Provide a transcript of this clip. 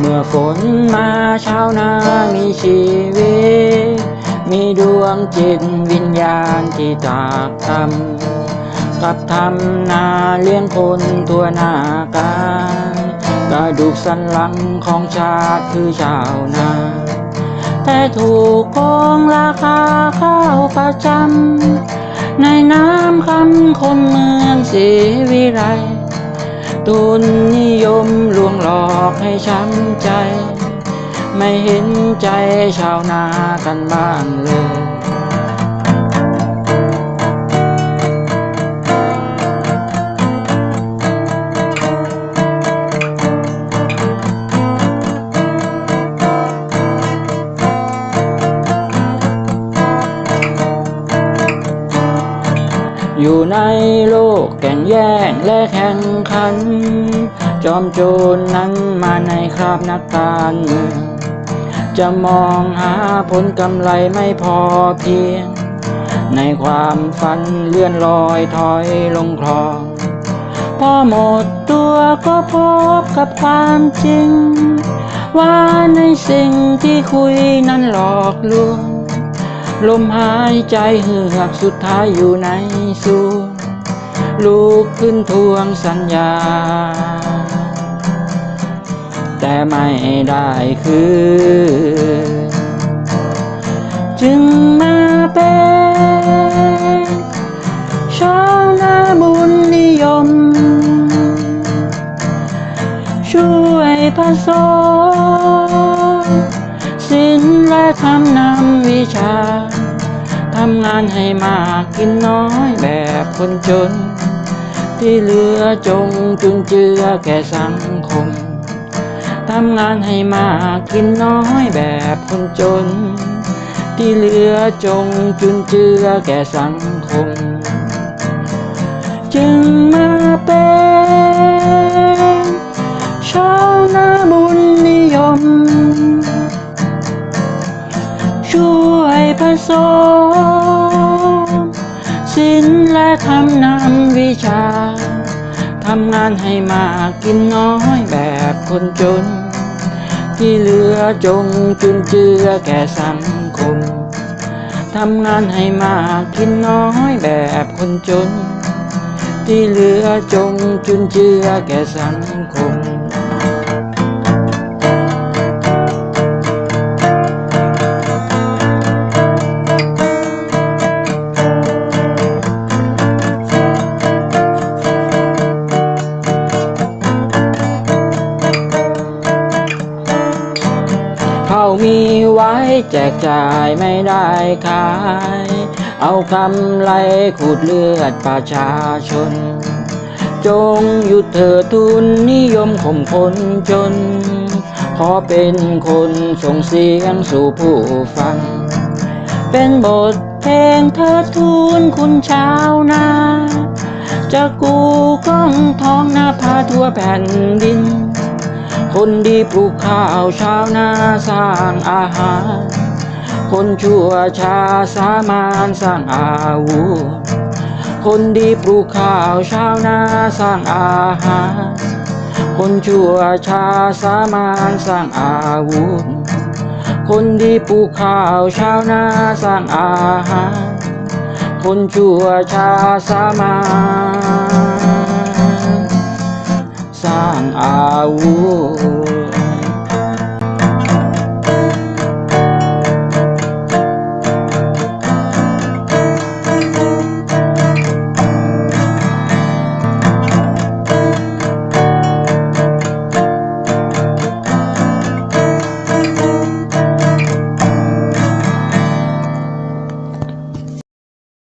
เมื่อฝนมาชาวนามีชีวิต มีดวงจิตวิญญาณที่ตากทำกับทำนาเลี้ยงคนตัวหน้ากายกระดูกสันหลังของชาติคือชาวนาแต่ถูกโกงราคาข้าวประจำในน้ำคำคนเมืองศรีวิไล ตุนนิยมลวงหลอกให้ช้ำใจ ไม่เห็นใจชาวนากันบ้างเลย อยู่ในโลกแก่งแย่งและแข่งขัน จอมโจรนั้นมาในคราบนักการเมืองจะมองหาผลกำไรไม่พอเพียง ในความฝันเลื่อนลอยถอยลงคลอง พอหมดตัวก็พบกับความจริง ว่าในสิ่งที่คุยนั้นหลอกลวง ลมหายใจเหือกสุดท้ายอยู่ในสูญลุกขึ้นทวงสัญญา แต่ไม่ได้คือจึงมาเป็นชาวนาบุญนิยม ช่วยผสม และทำนำวิชา ทำงานให้มากกินน้อยแบบคนจน ที่เหลือจงจุนเจือแก่สังคม ทำงานให้มากกินน้อยแบบคนจน ที่เหลือจงจุนเจือแก่สังคม จึงมาเป็น สมศิลป์และทำนำวิชา ทำงานให้มากกินน้อยแบบคนจน ที่เหลือจงจุนเจือแก่สังคม ทำงานให้มากกินน้อยแบบคนจน ที่เหลือจงจุนเจือแก่สังคม แจกจ่ายไม่ได้ขาย เอากำไรขูดเลือดประชาชน จงหยุดเถิดทุนนิยมข่มคนจน ขอเป็นคนส่งเสียงสู่ผู้ฟัง เป็นบทเพลงเทิดทูนคุณชาวนาจะกูก้องท้องนาพาทั่วแผ่นดิน คนดีปลูกข้าวชาวนาสร้างอาหาร คนชั่วชาสามานสร้างอาวุธ คนดีปลูกข้าวชาวนาสร้างอาหาร คนชั่วชาสามานสร้างอาวุธ คนดีปลูกข้าวชาวนาสร้างอาหาร คนชั่วชาสามานสร้างอาวุธ